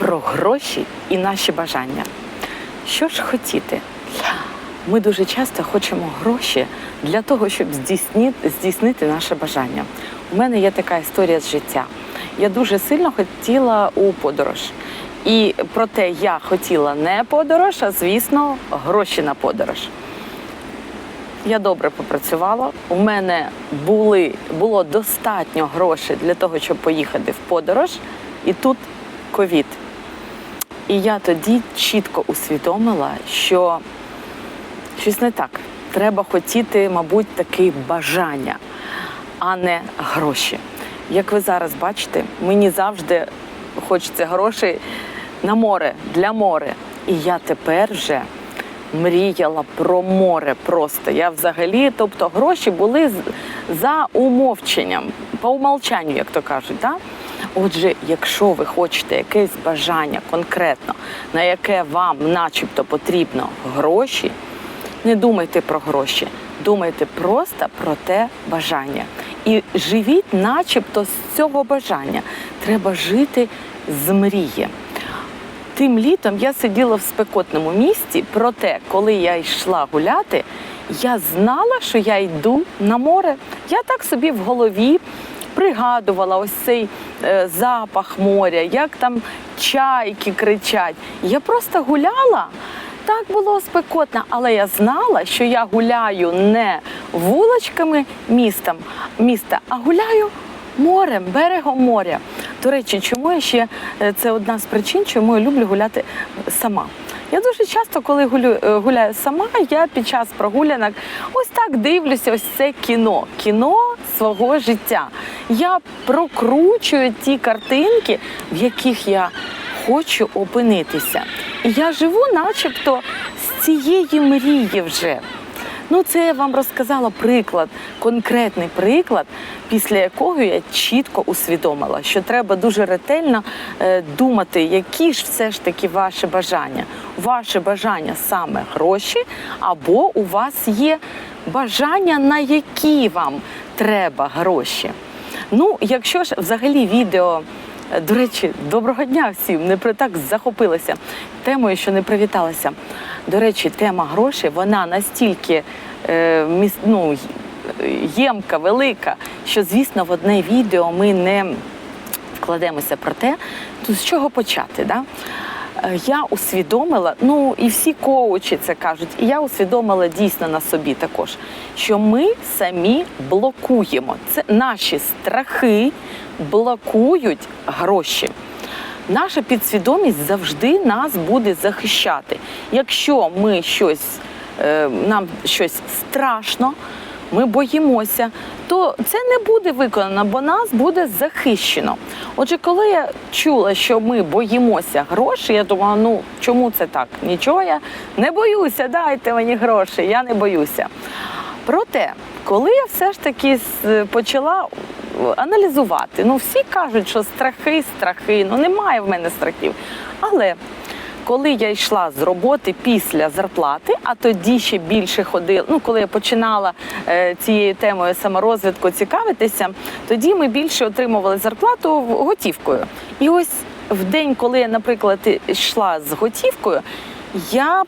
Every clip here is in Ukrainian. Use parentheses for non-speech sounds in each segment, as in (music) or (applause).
про гроші і наші бажання. Що ж хотіти? Ми дуже часто хочемо гроші для того, щоб здійснити, наше бажання. У мене є така історія з життя. Я дуже сильно хотіла у подорож. І проте я хотіла не подорож, а звісно, гроші на подорож. Я добре попрацювала. У мене були, було достатньо грошей для того, щоб поїхати в подорож. І тут ковід. І я тоді чітко усвідомила, що щось не так. Треба хотіти, мабуть, таки бажання, а не гроші. Як ви зараз бачите, мені завжди хочеться грошей на море, для моря. І я тепер вже мріяла про море просто. Я взагалі, тобто гроші були за умовченням, по умовчанню, як то кажуть. Да? Отже, якщо ви хочете якесь бажання конкретно, на яке вам начебто потрібно гроші, не думайте про гроші, думайте просто про те бажання. І живіть, начебто, з цього бажання. Треба жити з мрії. Тим літом я сиділа в спекотному місті, проте, коли я йшла гуляти, я знала, що я йду на море. Я так собі в голові пригадувала ось цей е, запах моря, як там чайки кричать. Я просто гуляла. Так було спекотно, але я знала, що я гуляю не вуличками містом, міста, а гуляю морем, берегом моря. До речі, чому я ще е, це одна з причин, чому я люблю гуляти сама. Я дуже часто, коли е, гуляю сама, я під час прогулянок ось так дивлюся, ось це кіно, кіно свого життя. Я прокручую ті картинки, в яких я хочу опинитися. І я живу, начебто, з цієї мрії вже. Ну, це я вам розказала приклад, конкретний приклад, після якого я чітко усвідомила, що треба дуже ретельно е, думати, які ж все ж таки ваші бажання. Ваше бажання саме гроші, або у вас є бажання, на які вам треба гроші. Ну, якщо ж взагалі відео. е, До речі, доброго дня всім. Не про так захопилася темою, що не привіталася. До речі, тема грошей вона настільки е, міс- ну, ємка, велика, що, звісно, в одне відео ми не вкладемося про те, то з чого почати. Да? Е, Я усвідомила, ну і всі коучі це кажуть, і я усвідомила дійсно на собі також, що ми самі блокуємо. Це наші страхи блокують гроші. Наша підсвідомість завжди нас буде захищати. Якщо ми щось, е, нам щось страшно, ми боїмося, то це не буде виконано, бо нас буде захищено. Отже, коли я чула, що ми боїмося грошей, я думала, ну чому це так? Нічого я не боюся, дайте мені гроші, я не боюся. Проте, коли я все ж таки почала аналізувати, ну всі кажуть, що страхи, страхи, ну немає в мене страхів. Але коли я йшла з роботи після зарплати, а тоді ще більше ходила. Ну, коли я починала е, цією темою саморозвитку цікавитися, тоді ми більше отримували зарплату готівкою. І ось в день, коли я, наприклад, йшла з готівкою. Я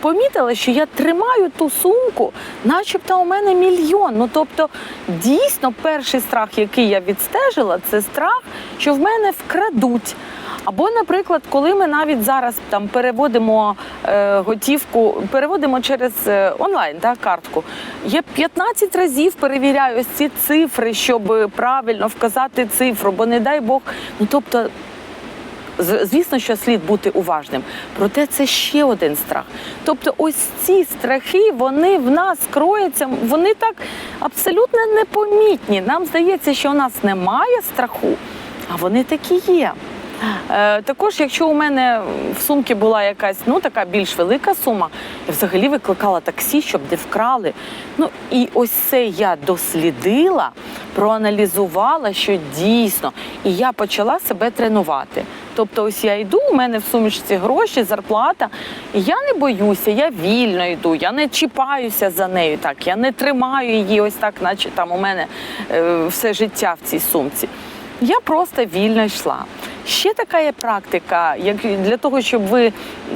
помітила, що я тримаю ту сумку, начебто у мене мільйон. Ну тобто, дійсно, перший страх, який я відстежила, це страх, що в мене вкрадуть. Або, наприклад, коли ми навіть зараз там переводимо е, готівку, переводимо через е, онлайн да, картку, я 15 разів перевіряю ці цифри, щоб правильно вказати цифру, бо не дай Бог, ну тобто. Звісно, що слід бути уважним. Проте це ще один страх. Тобто, ось ці страхи, вони в нас кроються, вони так абсолютно непомітні. Нам здається, що у нас немає страху, а вони такі є. Е, також, якщо у мене в сумці була якась ну така більш велика сума, я взагалі викликала таксі, щоб не вкрали. Ну і ось це я дослідила, проаналізувала, що дійсно, і я почала себе тренувати. Тобто, ось я йду, у мене в сумішці гроші, зарплата, і я не боюся, я вільно йду, я не чіпаюся за нею. Так, я не тримаю її ось так, наче там у мене е, все життя в цій сумці. Я просто вільно йшла. Ще така є практика, як для того, щоб ви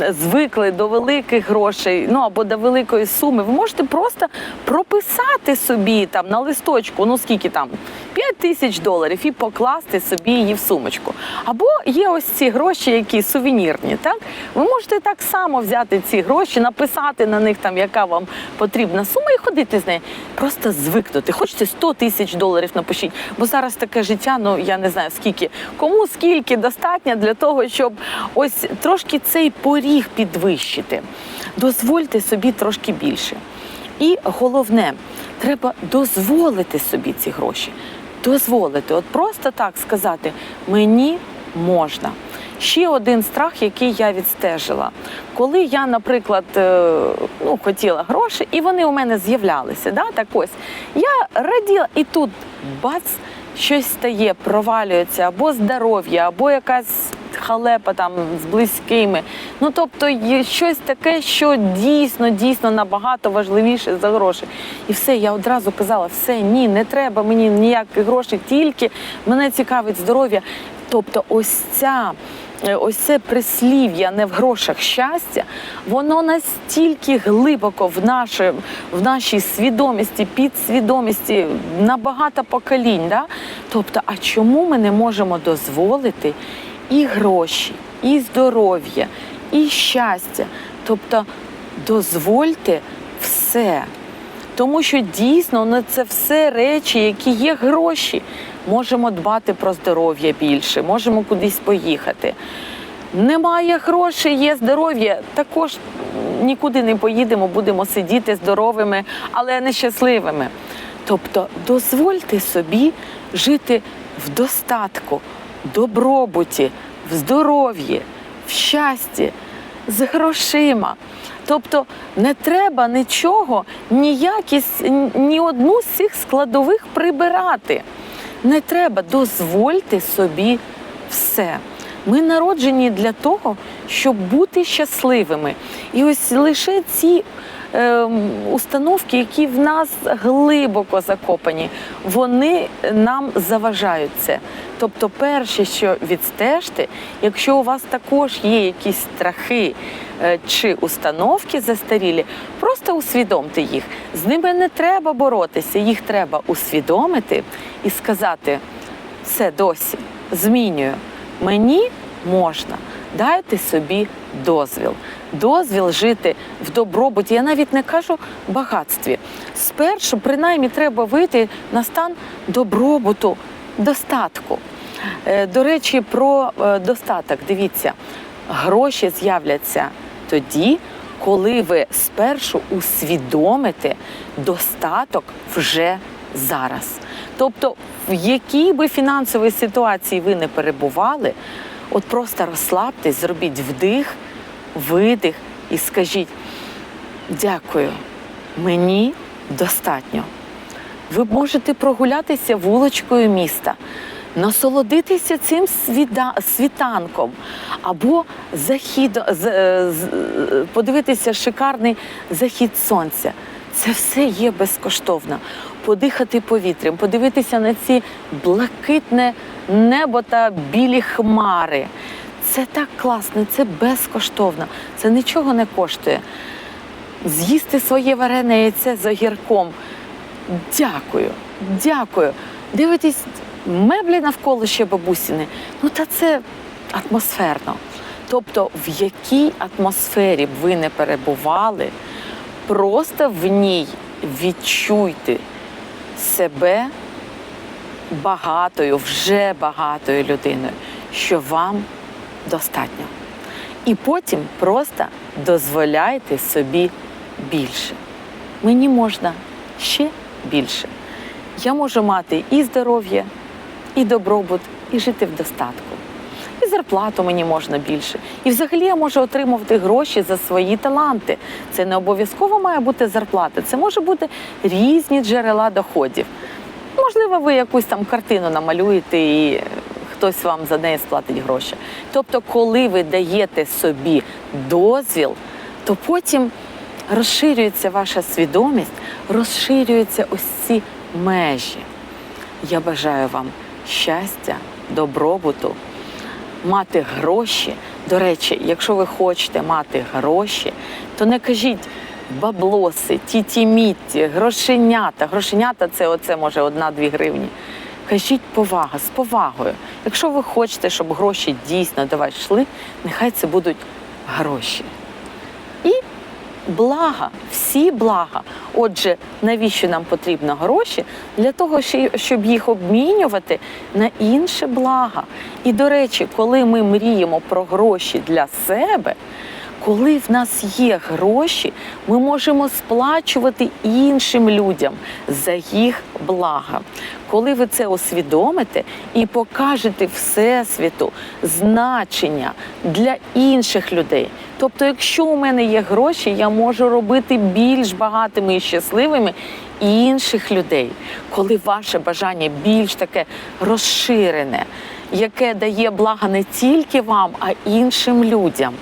звикли до великих грошей, ну або до великої суми, ви можете просто прописати собі там на листочку, ну скільки там 5 тисяч доларів, і покласти собі її в сумочку. Або є ось ці гроші, які сувенірні. Так ви можете так само взяти ці гроші, написати на них там, яка вам потрібна сума, і ходити з нею. Просто звикнути. Хочете 100 тисяч доларів напишіть, бо зараз таке життя, ну я не знаю скільки, кому скільки достатньо для того, щоб ось трошки цей поріг підвищити. Дозвольте собі трошки більше. І головне, треба дозволити собі ці гроші. Дозволити, от просто так сказати, мені можна. Ще один страх, який я відстежила. Коли я, наприклад, е, ну, хотіла гроші, і вони у мене з'являлися, да, так ось, я раділа, і тут бац, щось стає, провалюється, або здоров'я, або якась халепа там з близькими. Ну тобто є щось таке, що дійсно, дійсно набагато важливіше за гроші. І все, я одразу казала, все, ні, не треба мені ніяких грошей, тільки мене цікавить здоров'я. Тобто, ось ця. е, Ось це прислів'я не в грошах щастя, воно настільки глибоко в, наше, в нашій свідомості, підсвідомості на багато поколінь. Да? Тобто, а чому ми не можемо дозволити і гроші, і здоров'я, і щастя? Тобто, дозвольте все. Тому що дійсно ну, це все речі, які є гроші. Можемо дбати про здоров'я більше, можемо кудись поїхати. Немає грошей, є здоров'я. Також нікуди не поїдемо, будемо сидіти здоровими, але нещасливими. Тобто дозвольте собі жити в достатку, добробуті, в здоров'ї, в щасті, з грошима. Тобто не треба нічого, ніякість, ні одну з цих складових прибирати. Не треба, дозвольте собі все. Ми народжені для того, щоб бути щасливими. І ось лише ці установки, які в нас глибоко закопані, вони нам заважають це. Тобто, перше, що відстежте, якщо у вас також є якісь страхи е, чи установки застарілі, просто усвідомте їх. З ними не треба боротися, їх треба усвідомити і сказати: все досі змінюю. Мені можна. Дайте собі дозвіл. Дозвіл жити в добробуті. Я навіть не кажу багатстві. Спершу, принаймні, треба вийти на стан добробуту, достатку. Е, До речі, про е, достаток. Дивіться, гроші з'являться тоді, коли ви спершу усвідомите достаток вже зараз. Тобто, в якій би фінансовій ситуації ви не перебували, от просто розслабтесь, зробіть вдих, видих і скажіть: дякую, мені достатньо. Ви можете прогулятися вуличкою міста, насолодитися цим свіда- світанком, або захід, е, подивитися шикарний захід сонця. Це все є безкоштовно. Подихати повітрям, подивитися на ці блакитне небо та білі хмари. Це так класно, це безкоштовно, це нічого не коштує. З'їсти своє варене яйце з огірком. Дякую, дякую. Дивитесь, меблі навколо ще бабусіни. Ну та це атмосферно. Тобто, в якій атмосфері б ви не перебували, просто в ній відчуйте себе багатою, вже багатою людиною, що вам достатньо. І потім просто дозволяйте собі більше. Мені можна ще більше. Я можу мати і здоров'я, і добробут, і жити в достатку. І зарплату мені можна більше. І взагалі я можу отримувати гроші за свої таланти. Це не обов'язково має бути зарплата, це може бути різні джерела доходів. Можливо, ви якусь там картину намалюєте і хтось вам за неї сплатить гроші. Тобто, коли ви даєте собі дозвіл, то потім розширюється ваша свідомість, розширюються ось ці межі. Я бажаю вам щастя, добробуту, мати гроші. До речі, якщо ви хочете мати гроші, то не кажіть баблоси, тіті-мітті, грошенята. Грошенята це оце може одна-дві гривні. Кажіть повага з повагою. Якщо ви хочете, щоб гроші дійсно до вас йшли, нехай це будуть гроші. І блага, всі блага. Отже, навіщо нам потрібно гроші? Для того, щоб їх обмінювати на інше блага. І до речі, коли ми мріємо про гроші для себе, коли в нас є гроші, ми можемо сплачувати іншим людям за їх блага. Коли ви це усвідомите і покажете Всесвіту значення для інших людей. Тобто, якщо у мене є гроші, я можу робити більш багатими і щасливими інших людей. Коли ваше бажання більш таке розширене, яке дає блага не тільки вам, а іншим людям,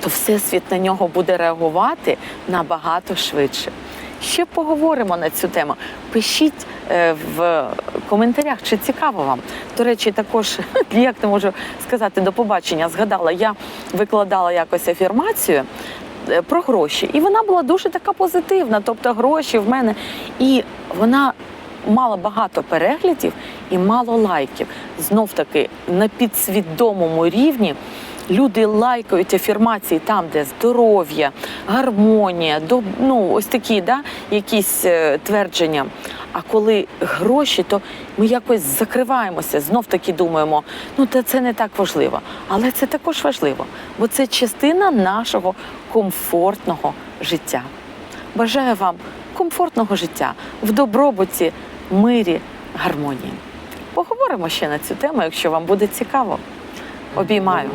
то всесвіт на нього буде реагувати набагато швидше. Ще поговоримо на цю тему. Пишіть е, в коментарях, чи цікаво вам. До речі, також (laughs) як не можу сказати до побачення, згадала, я викладала якось афірмацію. е, Про гроші, і вона була дуже така позитивна. Тобто гроші в мене, і вона мала багато переглядів і мало лайків. Знов таки на підсвідомому рівні люди лайкають афірмації там, де здоров'я, гармонія, доб... ну, ось такі да, якісь е, твердження. А коли гроші, то ми якось закриваємося, знов таки думаємо, ну та це не так важливо. Але це також важливо, бо це частина нашого комфортного життя. Бажаю вам комфортного життя в добробуті, мирі, гармонії. Поговоримо ще на цю тему, якщо вам буде цікаво. Обіймаю.